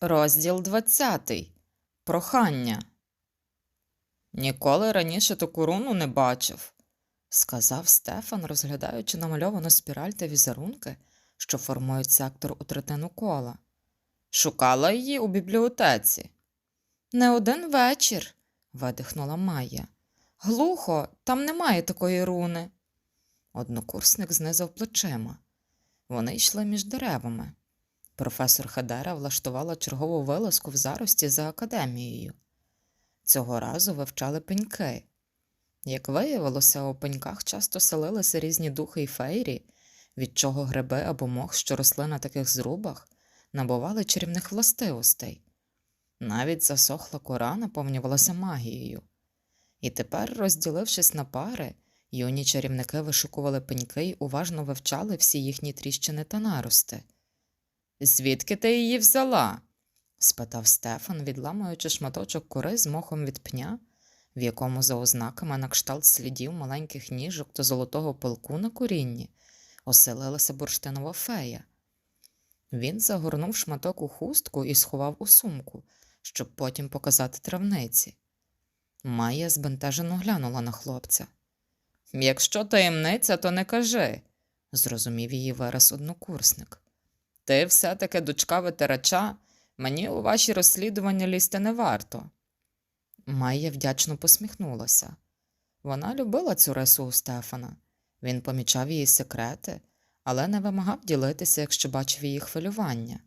Розділ 20. Прохання. Ніколи раніше таку руну не бачив, сказав Стефан, розглядаючи намальовану спіраль та візерунки, що формують сектор у третину кола. Шукала її у бібліотеці. Не один вечір, видихнула Майя. Глухо, там немає такої руни. Однокурсник знизав плечима. Вони йшли між деревами. Професор Хедера влаштувала чергову вилазку в зарості за академією. Цього разу вивчали пеньки. Як виявилося, у пеньках часто селилися різні духи й фейрі, від чого гриби або мох, що росли на таких зрубах, набували чарівних властивостей. Навіть засохла кора наповнювалася магією. І тепер, розділившись на пари, юні чарівники вишукували пеньки й уважно вивчали всі їхні тріщини та нарости. Звідки ти її взяла? спитав Стефан, відламуючи шматочок кори з мохом від пня, в якому за ознаками на кшталт слідів маленьких ніжок та золотого пилку на корінні оселилася бурштинова фея. Він загорнув шматок у хустку і сховав у сумку, щоб потім показати травниці. Майя збентежено глянула на хлопця. Якщо таємниця, то не кажи, зрозумів її вираз однокурсник. Ти все-таки дочка ветерача, мені у ваші розслідування лізти не варто. Майя вдячно посміхнулася. Вона любила цю рису у Стефана. Він помічав її секрети, але не вимагав ділитися, якщо бачив її хвилювання.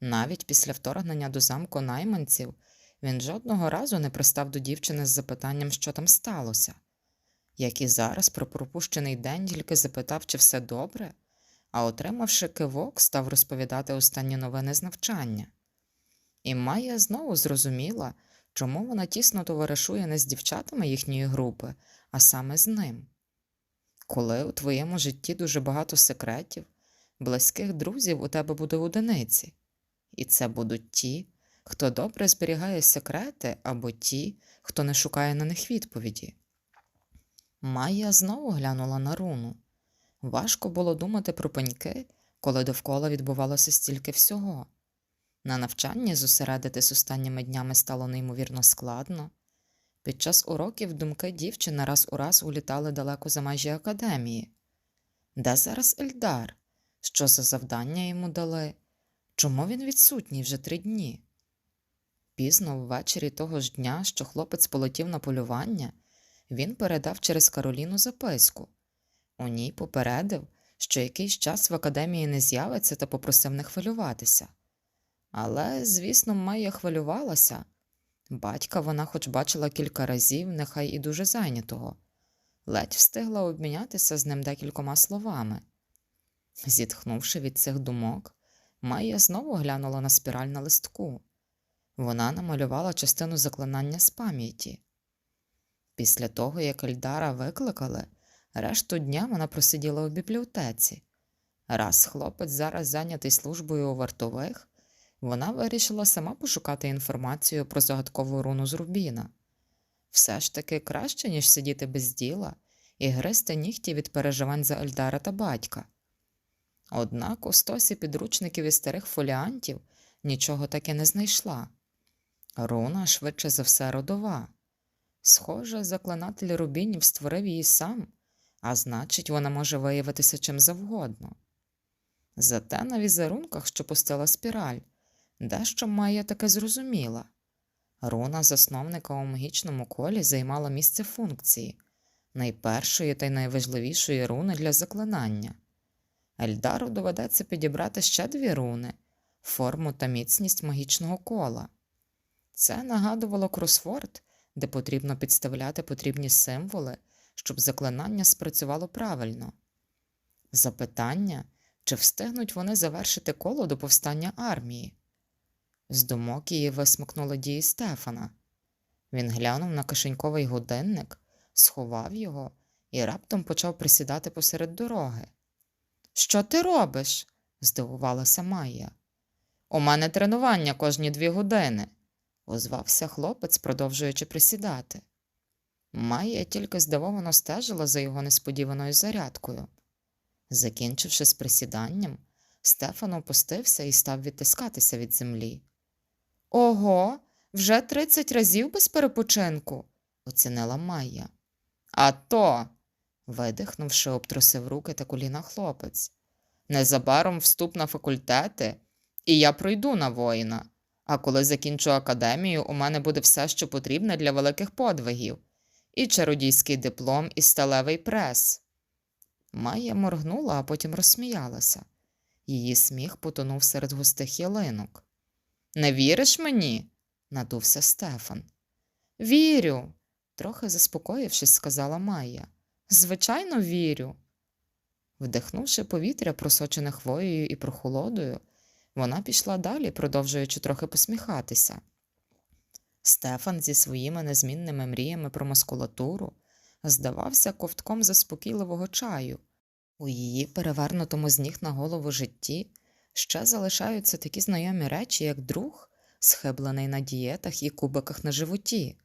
Навіть після вторгнення до замку найманців він жодного разу не пристав до дівчини з запитанням, що там сталося. Як і зараз про пропущений день тільки запитав, чи все добре, а отримавши кивок, став розповідати останні новини з навчання. І Майя знову зрозуміла, чому вона тісно товаришує не з дівчатами їхньої групи, а саме з ним. Коли у твоєму житті дуже багато секретів, близьких друзів у тебе буде одиниці, і це будуть ті, хто добре зберігає секрети, або ті, хто не шукає на них відповіді. Майя знову глянула на руну. Важко було думати про пеньки, коли довкола відбувалося стільки всього. На навчанні зосередитись останніми днями стало неймовірно складно. Під час уроків думки дівчини раз у раз улітали далеко за межі академії. Де зараз Ельдар? Що за завдання йому дали? Чому він відсутній вже три дні? Пізно ввечері того ж дня, що хлопець полетів на полювання, він передав через Кароліну записку. У ній попередив, що якийсь час в академії не з'явиться та попросив не хвилюватися. Але, звісно, Майя хвилювалася. Батька вона хоч бачила кілька разів, нехай і дуже зайнятого, ледь встигла обмінятися з ним декількома словами. Зітхнувши від цих думок, Майя знову глянула на спіраль на листку. Вона намалювала частину заклинання з пам'яті. Після того, як Ельдара викликали, решту дня вона просиділа у бібліотеці. Раз хлопець зараз зайнятий службою у вартових, вона вирішила сама пошукати інформацію про загадкову руну з Рубіна. Все ж таки краще, ніж сидіти без діла і гризти нігті від переживань за Ельдара та батька. Однак у стосі підручників і старих фоліантів нічого таки не знайшла. Руна швидше за все родова. Схоже, заклинатель Рубінів створив її сам, а значить, вона може виявитися чим завгодно. Зате на візерунках, що пустила спіраль, дещо має таке зрозуміла. Руна засновника у магічному колі займала місце функції, найпершої та найважливішої руни для заклинання. Ельдару доведеться підібрати ще дві руни форму та міцність магічного кола. Це нагадувало кросфорд, де потрібно підставляти потрібні символи, щоб заклинання спрацювало правильно. Запитання, чи встигнуть вони завершити коло до повстання армії. З думок її висмикнули дії Стефана. Він глянув на кишеньковий годинник, сховав його і раптом почав присідати посеред дороги. Що ти робиш? здивувалася Майя. У мене тренування кожні дві години, озвався хлопець, продовжуючи присідати. Майя тільки здивовано стежила за його несподіваною зарядкою. Закінчивши з присіданням, Стефан опустився і став відтискатися від землі. Ого, вже 30 разів без перепочинку, оцінила Майя. А то, видихнувши, обтрусив руки та коліна хлопець. Незабаром вступ на факультети, і я пройду на воїна. А коли закінчу академію, у мене буде все, що потрібне для великих подвигів і чародійський диплом, і сталевий прес. Майя моргнула, а потім розсміялася. Її сміх потонув серед густих ялинок. Не віриш мені? надувся Стефан. Вірю, трохи заспокоївшись, сказала Майя. Звичайно, вірю. Вдихнувши повітря, просочене хвоєю і прохолодою, вона пішла далі, продовжуючи трохи посміхатися. Стефан зі своїми незмінними мріями про маскулатуру здавався ковтком заспокійливого чаю. У її перевернутому з ніг на голову житті ще залишаються такі знайомі речі, як друг, схиблений на дієтах і кубиках на животі.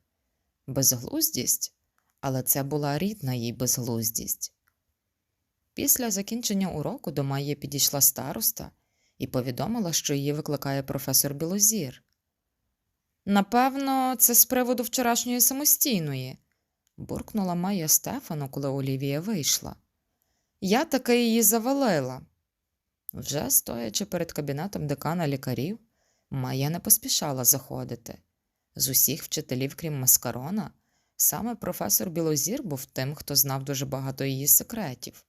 Безглуздість, але це була рідна їй безглуздість. Після закінчення уроку до Майї підійшла староста і повідомила, що її викликає професор Білозір. Напевно, це з приводу вчорашньої самостійної, буркнула Майя Стефану, коли Олівія вийшла. Я таки її завалила. Вже стоячи перед кабінетом декана лікарів, Майя не поспішала заходити. З усіх вчителів, крім Маскарона, саме професор Білозір був тим, хто знав дуже багато її секретів.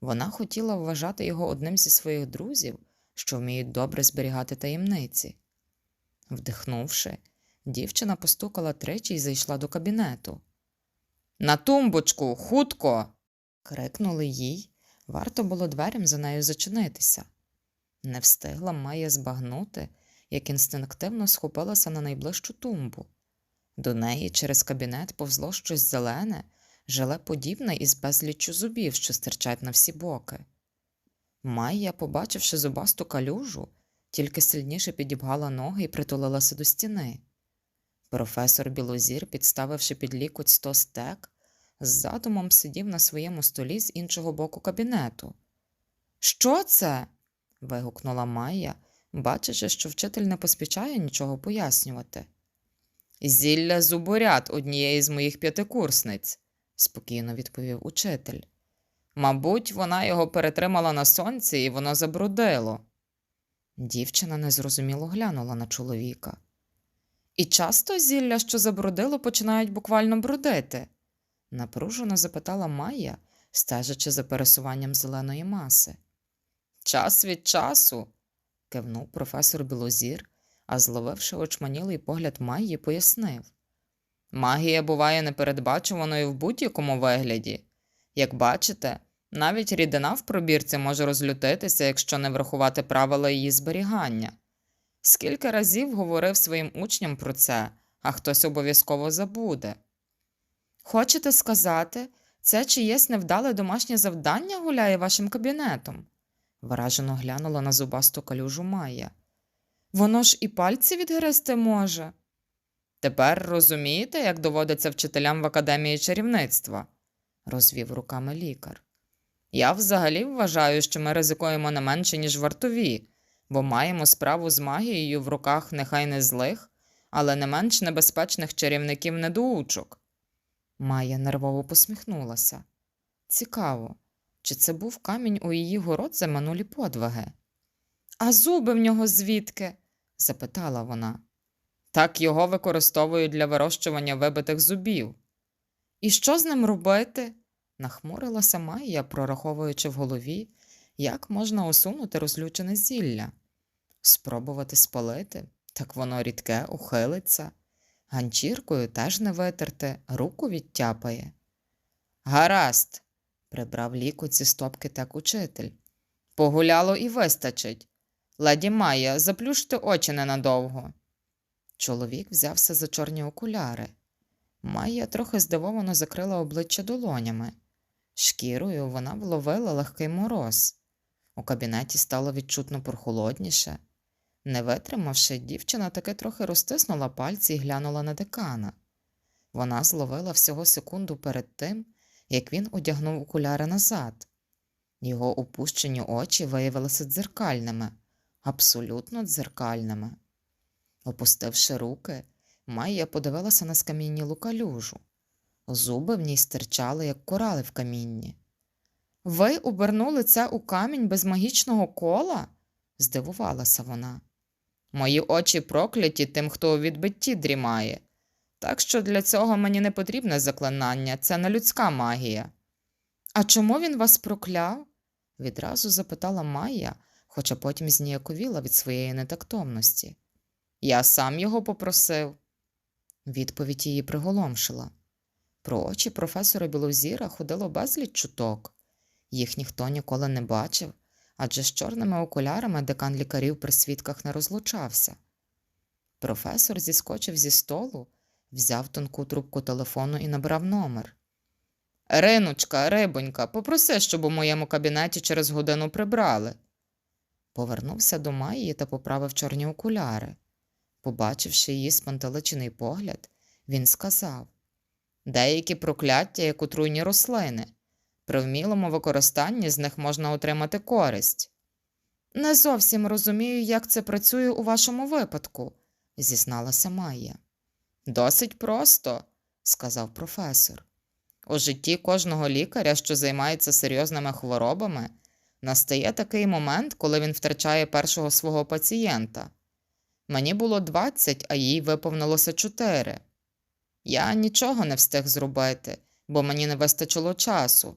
Вона хотіла вважати його одним зі своїх друзів, що вміють добре зберігати таємниці. Вдихнувши, дівчина постукала тричі і зайшла до кабінету. На тумбочку, хутко. крикнули їй. Варто було дверям за нею зачинитися. Не встигла Майя збагнути, як інстинктивно схопилася на найближчу тумбу. До неї через кабінет повзло щось зелене, желеподібне із безліччю зубів, що стирчать на всі боки. Майя, побачивши зубасту калюжу, тільки сильніше підібгала ноги і притулилася до стіни. Професор Білозір, підставивши під лікоть сто стек, з задумом сидів на своєму столі з іншого боку кабінету. Що це? вигукнула Майя, бачачи, що вчитель не поспішає нічого пояснювати. Зілля зуборяд однієї з моїх п'ятикурсниць, спокійно відповів учитель. Мабуть, вона його перетримала на сонці і воно забрудило. Дівчина незрозуміло глянула на чоловіка. І часто зілля, що забрудило, починають буквально брудити? напружено запитала Майя, стежачи за пересуванням зеленої маси. Час від часу, кивнув професор Білозір, а зловивши очманілий погляд Майї, пояснив. Магія буває непередбачуваною в будь-якому вигляді. Як бачите, навіть рідина в пробірці може розлютитися, якщо не врахувати правила її зберігання. Скільки разів говорив своїм учням про це, а хтось обов'язково забуде. Хочете сказати, це чиєсь невдале домашнє завдання гуляє вашим кабінетом? вражено глянула на зубасту калюжу Майя. Воно ж і пальці відгризти може. Тепер розумієте, як доводиться вчителям в академії чарівництва? розвів руками лікар. Я взагалі вважаю, що ми ризикуємо не менше, ніж вартові, бо маємо справу з магією в руках нехай не злих, але не менш небезпечних чарівників недоучок. Майя нервово посміхнулася. Цікаво, чи це був камінь у її город за минулі подвиги? А зуби в нього звідки? запитала вона. Так його використовують для вирощування вибитих зубів. І що з ним робити? Нахмурилася Майя, прораховуючи в голові, як можна усунути розлючене зілля. Спробувати спалити, так воно рідке ухилиться, ганчіркою теж не витерти, руку відтяпає. Гаразд, прибрав ліку ці стопки так учитель. Погуляло і вистачить. Леді Майя, заплющте очі ненадовго. Чоловік взявся за чорні окуляри. Майя трохи здивовано закрила обличчя долонями. Шкірою вона вловила легкий мороз. У кабінеті стало відчутно прохолодніше. Не витримавши, дівчина таки трохи розтиснула пальці і глянула на декана. Вона зловила всього секунду перед тим, як він одягнув окуляри назад. Його опущені очі виявилися дзеркальними, абсолютно дзеркальними. Опустивши руки, Майя подивилася на скам'янілу калюжу. Зуби в ній стирчали, як корали в камінні. Ви обернули це у камінь без магічного кола? здивувалася вона. Мої очі прокляті тим, хто у відбитті дрімає. Так що для цього мені не потрібне заклинання, це не людська магія. А чому він вас прокляв? відразу запитала Майя, хоча потім зніяковіла від своєї нетактовності. Я сам його попросив. Відповідь її приголомшила. Про очі професора Білозіра ходило безліч чуток. Їх ніхто ніколи не бачив, адже з чорними окулярами декан лікарів при свідках не розлучався. Професор зіскочив зі столу, взяв тонку трубку телефону і набрав номер. Риночка, рибонька, попроси, щоб у моєму кабінеті через годину прибрали. Повернувся до Майї та поправив чорні окуляри. Побачивши її спантеличений погляд, він сказав Деякі прокляття, як отруйні рослини. При вмілому використанні з них можна отримати користь. Не зовсім розумію, як це працює у вашому випадку, зізналася Майя. Досить просто, сказав професор. У житті кожного лікаря, що займається серйозними хворобами, настає такий момент, коли він втрачає першого свого пацієнта. Мені було 20, а їй виповнилося 4. Я нічого не встиг зробити, бо мені не вистачило часу.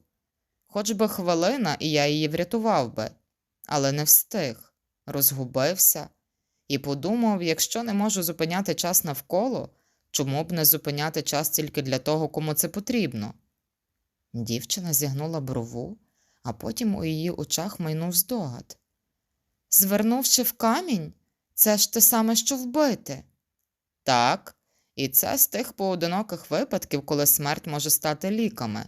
Хоч би хвилина, і я її врятував би, але не встиг, розгубився і подумав, якщо не можу зупиняти час навколо, чому б не зупиняти час тільки для того, кому це потрібно. Дівчина зігнула брову, а потім у її очах майнув здогад. Звернувши в камінь, це ж те саме, що вбити. Так, і це з тих поодиноких випадків, коли смерть може стати ліками.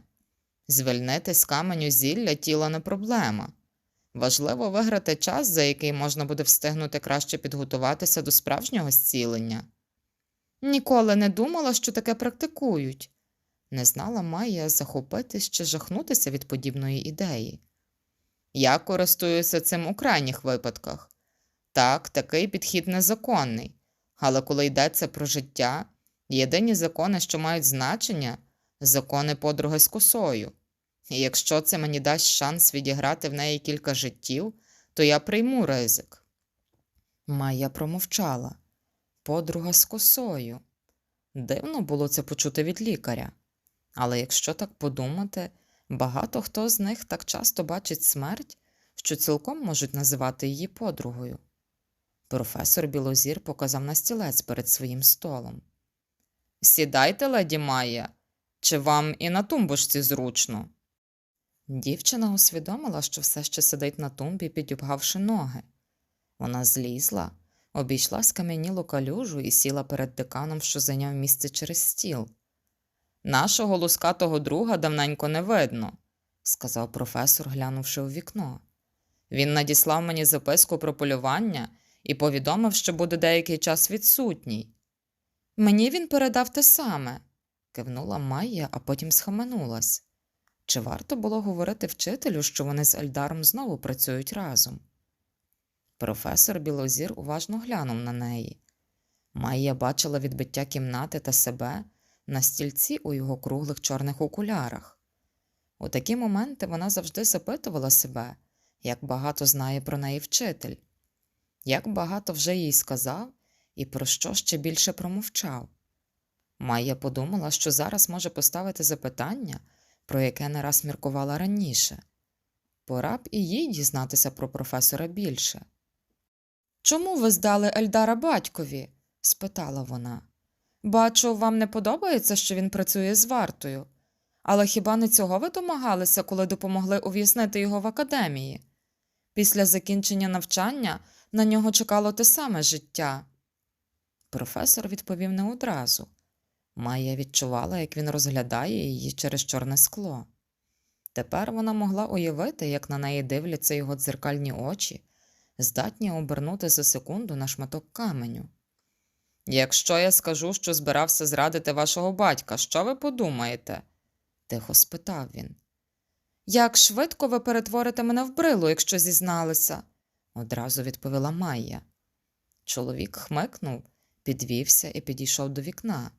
Звільнити з каменю зілля тіла не проблема. Важливо виграти час, за який можна буде встигнути краще підготуватися до справжнього зцілення. Ніколи не думала, що таке практикують. Не знала Майя захопитись чи жахнутися від подібної ідеї. Я користуюся цим у крайніх випадках. Так, такий підхід незаконний, але коли йдеться про життя, єдині закони, що мають значення, закони подруги з косою. І якщо це мені дасть шанс відіграти в неї кілька життів, то я прийму ризик. Майя промовчала. Подруга з косою. Дивно було це почути від лікаря. Але якщо так подумати, багато хто з них так часто бачить смерть, що цілком можуть називати її подругою. Професор Білозір показав на стілець перед своїм столом. Сідайте, леді Майя, чи вам і на тумбочці зручно? Дівчина усвідомила, що все ще сидить на тумбі, підібгавши ноги. Вона злізла, обійшла скам'янілу калюжу і сіла перед деканом, що зайняв місце через стіл. Нашого лускатого друга давненько не видно, сказав професор, глянувши у вікно. Він надіслав мені записку про полювання і повідомив, що буде деякий час відсутній. Мені він передав те саме, кивнула Майя, а потім схаменулась. Чи варто було говорити вчителю, що вони з Ельдаром знову працюють разом? Професор Білозір уважно глянув на неї. Майя бачила відбиття кімнати та себе на стільці у його круглих чорних окулярах. У такі моменти вона завжди запитувала себе, як багато знає про неї вчитель, як багато вже їй сказав і про що ще більше промовчав. Майя подумала, що зараз може поставити запитання, про яке не раз міркувала раніше. Пора б і їй дізнатися про професора більше. Чому ви здали Ельдара батькові? спитала вона. Бачу, вам не подобається, що він працює з вартою. Але хіба не цього ви домагалися, коли допомогли ув'язнити його в академії? Після закінчення навчання на нього чекало те саме життя. Професор відповів не одразу. Майя відчувала, як він розглядає її через чорне скло. Тепер вона могла уявити, як на неї дивляться його дзеркальні очі, здатні обернути за секунду на шматок каменю. Якщо я скажу, що збирався зрадити вашого батька, що ви подумаєте? тихо спитав він. Як швидко ви перетворите мене в брилу, якщо зізналися? одразу відповіла Майя. Чоловік хмикнув підвівся і підійшов до вікна.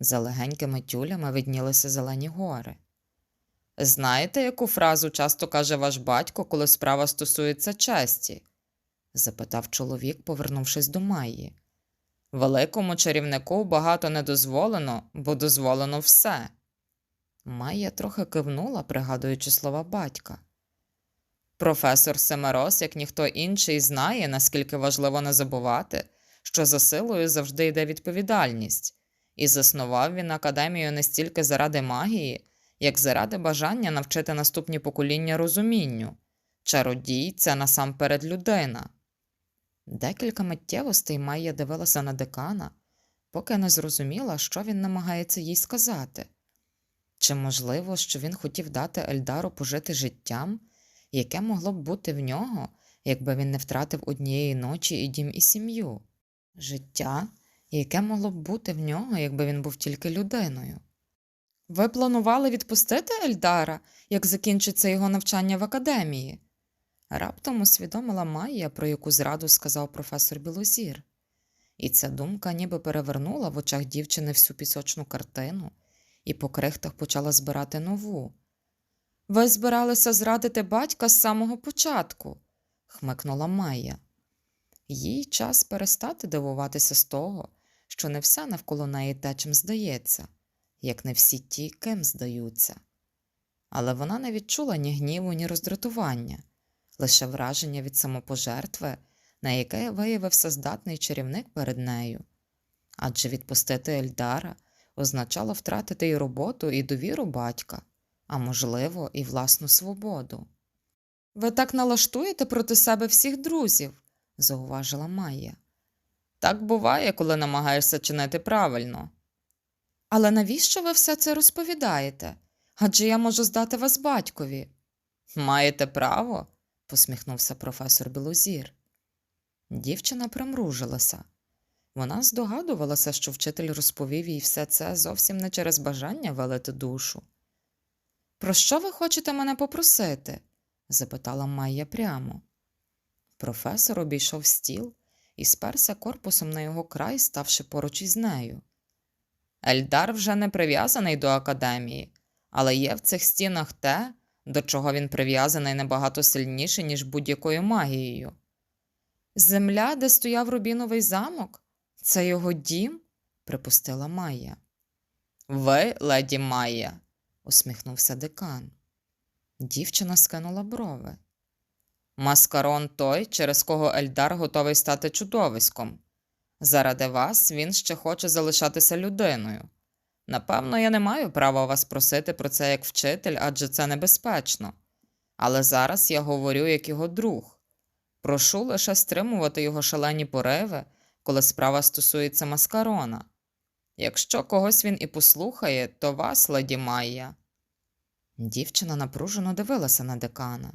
За легенькими тюлями виднілися зелені гори. Знаєте, яку фразу часто каже ваш батько, коли справа стосується честі? запитав чоловік, повернувшись до Майї. Великому чарівнику багато не дозволено, бо дозволено все. Майя трохи кивнула, пригадуючи слова батька. Професор Семерос, як ніхто інший, знає, наскільки важливо не забувати, що за силою завжди йде відповідальність, і заснував він академію не стільки заради магії, як заради бажання навчити наступні покоління розумінню. Чародій це насамперед людина. Декілька миттєвостей Майя дивилася на декана, поки не зрозуміла, що він намагається їй сказати. Чи можливо, що він хотів дати Ельдару пожити життям, яке могло б бути в нього, якби він не втратив однієї ночі і дім, і сім'ю? Життя, яке могло б бути в нього, якби він був тільки людиною. Ви планували відпустити Ельдара, як закінчиться його навчання в академії? Раптом усвідомила Майя, про яку зраду сказав професор Білозір. І ця думка ніби перевернула в очах дівчини всю пісочну картину і по крихтах почала збирати нову. Ви збиралися зрадити батька з самого початку, хмикнула Майя. Їй час перестати дивуватися з того, що не все навколо неї те, чим здається, як не всі ті, ким здаються. Але вона не відчула ні гніву, ні роздратування, лише враження від самопожертви, на яке виявився здатний чарівник перед нею. Адже відпустити Ельдара означало втратити і роботу, і довіру батька, а можливо, і власну свободу. Ви так налаштуєте проти себе всіх друзів, зауважила Майя. Так буває, коли намагаєшся чинити правильно. Але навіщо ви все це розповідаєте? Адже я можу здати вас батькові. Маєте право, посміхнувся професор Білозір. Дівчина примружилася. Вона здогадувалася, що вчитель розповів їй все це зовсім не через бажання велити душу. Про що ви хочете мене попросити? запитала Майя прямо. Професор обійшов стіл і сперся корпусом на його край, ставши поруч із нею. Ельдар вже не прив'язаний до академії, але є в цих стінах те, до чого він прив'язаний набагато сильніше, ніж будь-якою магією. Земля, де стояв Рубіновий замок, це його дім? припустила Майя. Ви, леді Майя, усміхнувся декан. Дівчина скинула брови. Маскарон той, через кого Ельдар готовий стати чудовиськом. Заради вас він ще хоче залишатися людиною. Напевно, я не маю права вас просити про це як вчитель, адже це небезпечно. Але зараз я говорю як його друг. Прошу лише стримувати його шалені пориви, коли справа стосується маскарона. Якщо когось він і послухає, то вас, леді Майя. Дівчина напружено дивилася на декана.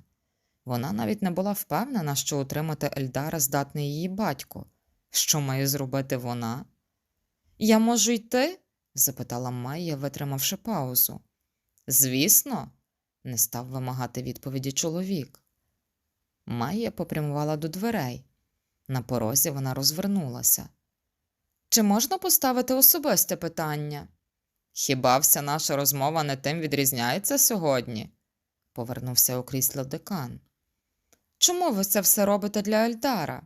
Вона навіть не була впевнена, що утримати Ельдара здатний її батько. Що має зробити вона? Я можу йти? запитала Майя, витримавши паузу. Звісно, не став вимагати відповіді чоловік. Майя попрямувала до дверей. На порозі вона розвернулася. Чи можна поставити особисте питання? Хіба вся наша розмова не тим відрізняється сьогодні? повернувся у крісло декан. Чому ви це все робите для Ельдара?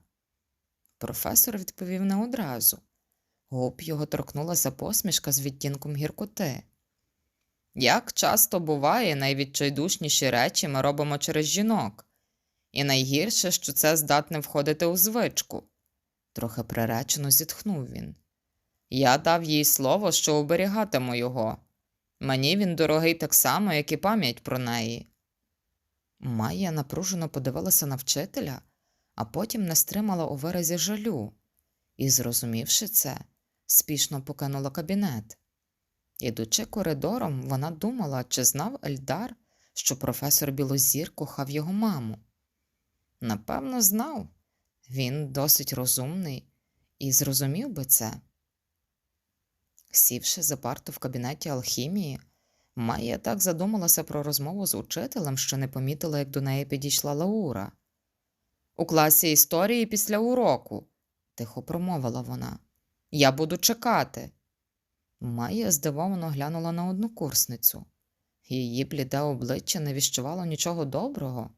Професор відповів не одразу. Губ його торкнулася посмішка з відтінком гіркоти. Як часто буває, найвідчайдушніші речі ми робимо через жінок, і найгірше, що це здатне входити у звичку, трохи приречено зітхнув він. Я дав їй слово, що оберігатиму його. Мені він дорогий так само, як і пам'ять про неї. Майя напружено подивилася на вчителя, а потім не стримала у виразі жалю і, зрозумівши це, спішно покинула кабінет. Ідучи коридором, вона думала, чи знав Ельдар, що професор Білозір кохав його маму. Напевно, знав. Він досить розумний і зрозумів би це. Сівши за парту в кабінеті алхімії, Майя так задумалася про розмову з учителем, що не помітила, як до неї підійшла Лаура. У класі історії після уроку, тихо промовила вона. Я буду чекати. Майя здивовано глянула на однокурсницю. Її бліде обличчя не віщувало нічого доброго.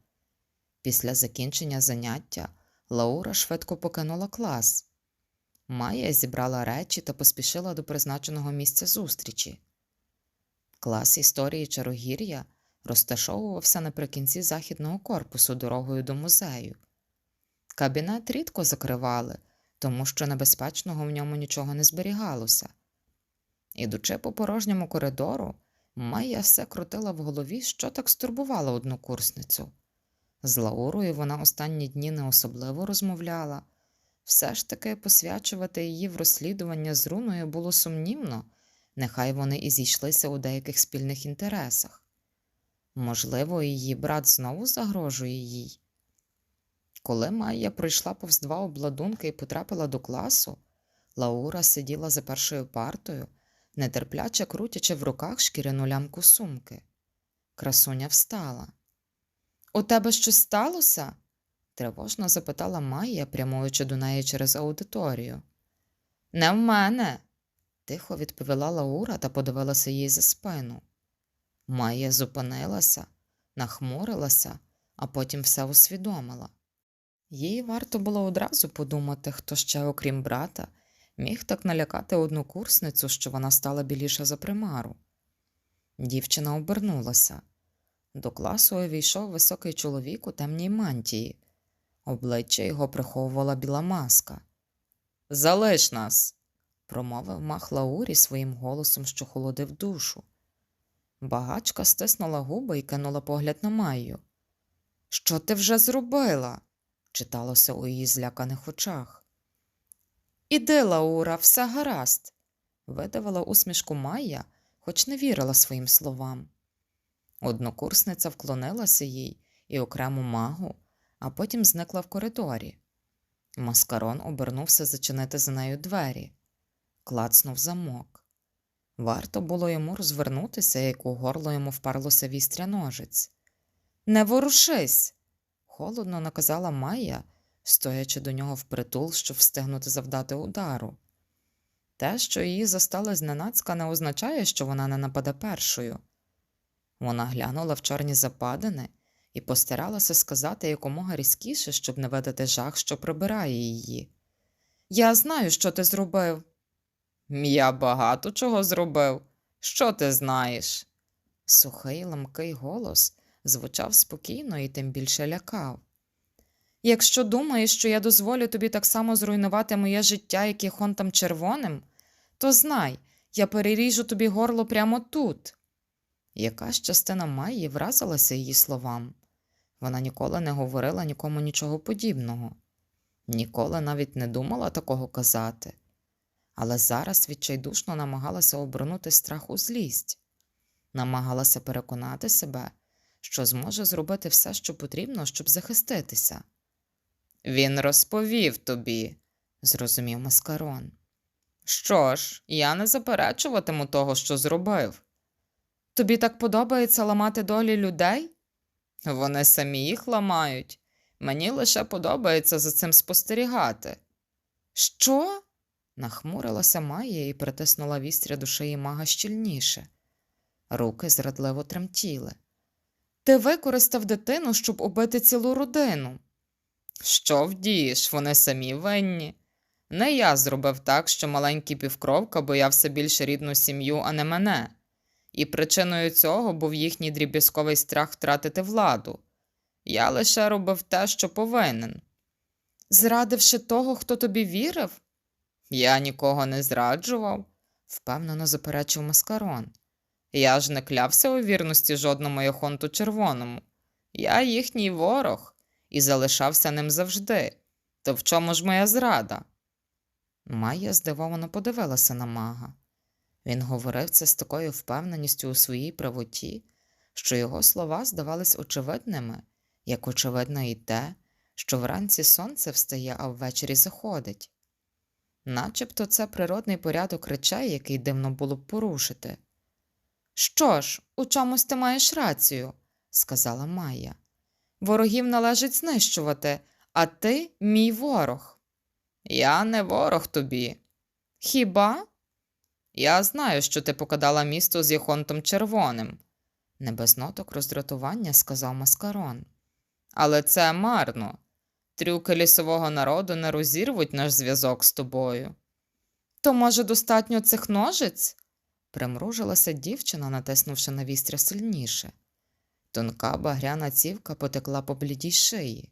Після закінчення заняття Лаура швидко покинула клас. Майя зібрала речі та поспішила до призначеного місця зустрічі. Клас історії Чарогір'я розташовувався наприкінці західного корпусу дорогою до музею. Кабінет рідко закривали, тому що небезпечного в ньому нічого не зберігалося. Ідучи по порожньому коридору, Майя все крутила в голові, що так стурбувало однокурсницю. З Лаурою вона останні дні не особливо розмовляла. Все ж таки посвячувати її в розслідування з руною було сумнівно, нехай вони і зійшлися у деяких спільних інтересах. Можливо, її брат знову загрожує їй. Коли Майя пройшла повз два обладунки і потрапила до класу, Лаура сиділа за першою партою, нетерпляче крутячи в руках шкіряну лямку сумки. Красуня встала. У тебе щось сталося? тривожно запитала Майя, прямуючи до неї через аудиторію. Не в мене, тихо відповіла Лаура та подивилася їй за спину. Майя зупинилася, нахмурилася, а потім все усвідомила. Їй варто було одразу подумати, хто ще, окрім брата, міг так налякати однокурсницю, що вона стала біліша за примару. Дівчина обернулася. До класу увійшов високий чоловік у темній мантії. Обличчя його приховувала біла маска. Залиш нас, промовив мах Лаурі своїм голосом, що холодив душу. Багачка стиснула губи і кинула погляд на Майю. Що ти вже зробила? читалося у її зляканих очах. Іди, Лаура, все гаразд, видавила усмішку Майя, хоч не вірила своїм словам. Однокурсниця вклонилася їй і окрему магу, а потім зникла в коридорі. Маскарон обернувся зачинити за нею двері, клацнув замок. Варто було йому розвернутися, як у горло йому впарлося вістря ножиць. Не ворушись, холодно наказала Майя, стоячи до нього впритул, щоб встигнути завдати удару. Те, що її застали зненацька, не означає, що вона не нападе першою. Вона глянула в чорні западини і постаралася сказати якомога різкіше, щоб не видати жах, що прибирає її. Я знаю, що ти зробив. Я багато чого зробив. Що ти знаєш? Сухий ламкий голос звучав спокійно і тим більше лякав. Якщо думаєш, що я дозволю тобі так само зруйнувати моє життя, як і хонтам червоним, то знай, я переріжу тобі горло прямо тут. Якась частина Майї вразилася її словам. Вона ніколи не говорила нікому нічого подібного, ніколи навіть не думала такого казати, але зараз відчайдушно намагалася обернути страх у злість, намагалася переконати себе, що зможе зробити все, що потрібно, щоб захиститися. Він розповів тобі, зрозумів Маскарон. Що ж, я не заперечуватиму того, що зробив. Тобі так подобається ламати долі людей? Вони самі їх ламають. Мені лише подобається за цим спостерігати. Що? Нахмурилася Майя і притиснула вістря до шиї мага щільніше. Руки зрадливо тремтіли. Ти використав дитину, щоб убити цілу родину. Що вдієш, вони самі винні. Не я зробив так, що маленький півкровка боявся більше рідну сім'ю, а не мене і причиною цього був їхній дріб'язковий страх втратити владу. Я лише робив те, що повинен. Зрадивши того, хто тобі вірив? Я нікого не зраджував, впевнено заперечив Маскарон. Я ж не клявся у вірності жодному яхонту червоному. Я їхній ворог і залишався ним завжди. То в чому ж моя зрада? Майя здивовано подивилася на мага. Він говорив це з такою впевненістю у своїй правоті, що його слова здавались очевидними, як очевидно і те, що вранці сонце встає, а ввечері заходить. Начебто це природний порядок речей, який дивно було б порушити. Що ж, у чомусь ти маєш рацію, сказала Майя. Ворогів належить знищувати, а ти мій ворог. Я не ворог тобі. Хіба? Я знаю, що ти покидала місто з Єхонтом Червоним, не без ноток роздратування сказав Маскарон. Але це марно. Трюки лісового народу не розірвуть наш зв'язок з тобою. То, може, достатньо цих ножиць? примружилася дівчина, натиснувши на вістря сильніше. Тонка багряна цівка потекла по блідій шиї.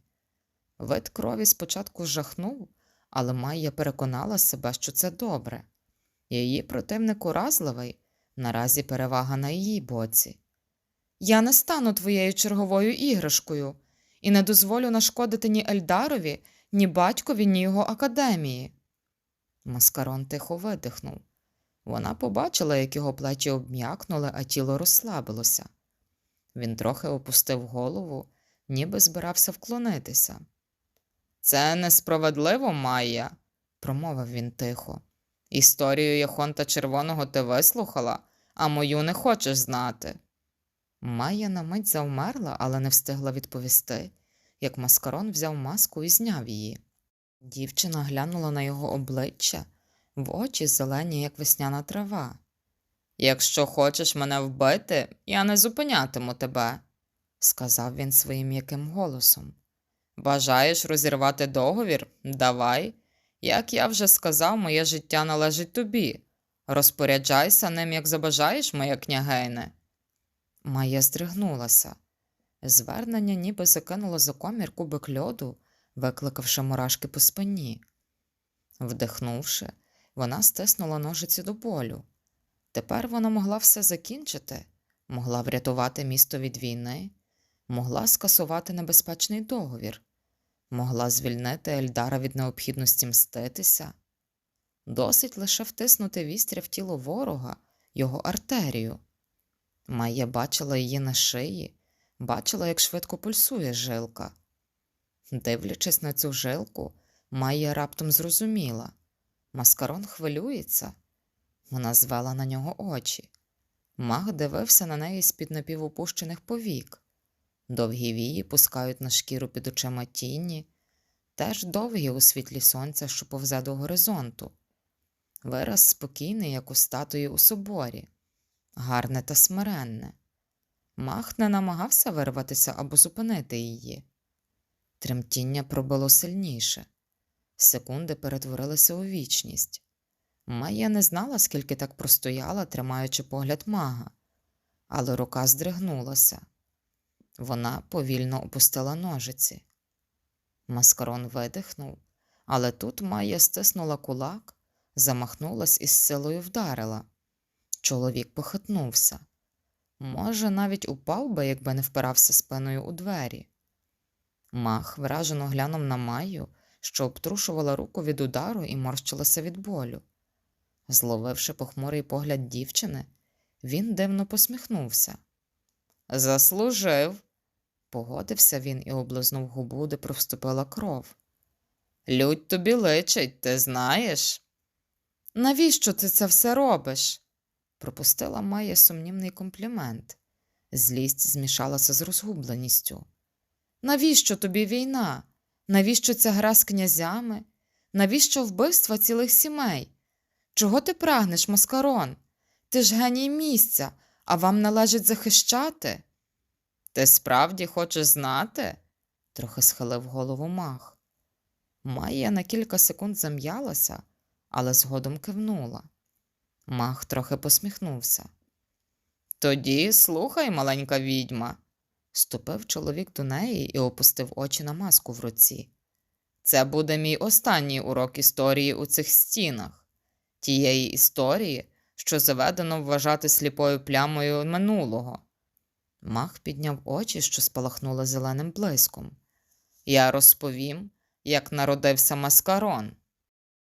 Вид крові спочатку жахнув, але Майя переконала себе, що це добре. Її противник уразливий, наразі перевага на її боці. Я не стану твоєю черговою іграшкою і не дозволю нашкодити ні Ельдарові, ні батькові, ні його академії. Маскарон тихо видихнув. Вона побачила, як його плечі обм'якнули, а тіло розслабилося. Він трохи опустив голову, ніби збирався вклонитися. Це несправедливо, Майя, промовив він тихо. Історію Яхонта Червоного ти вислухала, а мою не хочеш знати. Майя на мить завмерла, але не встигла відповісти, як маскарон взяв маску і зняв її. Дівчина глянула на його обличчя, в очі зелені, як весняна трава. Якщо хочеш мене вбити, я не зупинятиму тебе, сказав він своїм м'яким голосом. Бажаєш розірвати договір? Давай. Як я вже сказав, моє життя належить тобі. Розпоряджайся ним, як забажаєш, моя княгине. Майя здригнулася. Звернення ніби закинуло за комір кубик льоду, викликавши мурашки по спині. Вдихнувши, вона стиснула ножиці до болю. Тепер вона могла все закінчити, могла врятувати місто від війни, могла скасувати небезпечний договір, могла звільнити Ельдара від необхідності мститися. Досить лише втиснути вістря в тіло ворога, його артерію. Майя бачила її на шиї, бачила, як швидко пульсує жилка. Дивлячись на цю жилку, Майя раптом зрозуміла маскарон хвилюється. Вона звела на нього очі. Маг дивився на неї з-під напівопущених повік. Довгі вії пускають на шкіру під очима тіні, теж довгі у світлі сонця, що повзе до горизонту. Вираз спокійний, як у статуї у соборі, гарне та смиренне. Мах не намагався вирватися або зупинити її. Тремтіння пробило сильніше. Секунди перетворилися у вічність. Майя не знала, скільки так простояла, тримаючи погляд мага, але рука здригнулася. Вона повільно опустила ножиці. Маскарон видихнув, але тут Майя стиснула кулак, замахнулась і з силою вдарила. Чоловік похитнувся. Може, навіть упав би, якби не впирався спиною у двері. Мах вражено глянув на Майю, що обтрушувала руку від удару і морщилася від болю. Зловивши похмурий погляд дівчини, він дивно посміхнувся. Заслужив, погодився він і облизнув губу, де провступила кров. Людь тобі личить, ти знаєш? Навіщо ти це все робиш? Пропустила Майя сумнівний комплімент. Злість змішалася з розгубленістю. Навіщо тобі війна? Навіщо ця гра з князями? Навіщо вбивства цілих сімей? Чого ти прагнеш, маскарон? Ти ж геній місця, а вам належить захищати? Ти справді хочеш знати? трохи схилив голову мах. Майя на кілька секунд зам'ялася, але згодом кивнула. Мах трохи посміхнувся. Тоді слухай, маленька відьма, ступив чоловік до неї і опустив очі на маску в руці. Це буде мій останній урок історії у цих стінах, тієї історії, що заведено вважати сліпою плямою минулого. Мах підняв очі, що спалахнули зеленим блиском. Я розповім, як народився маскарон.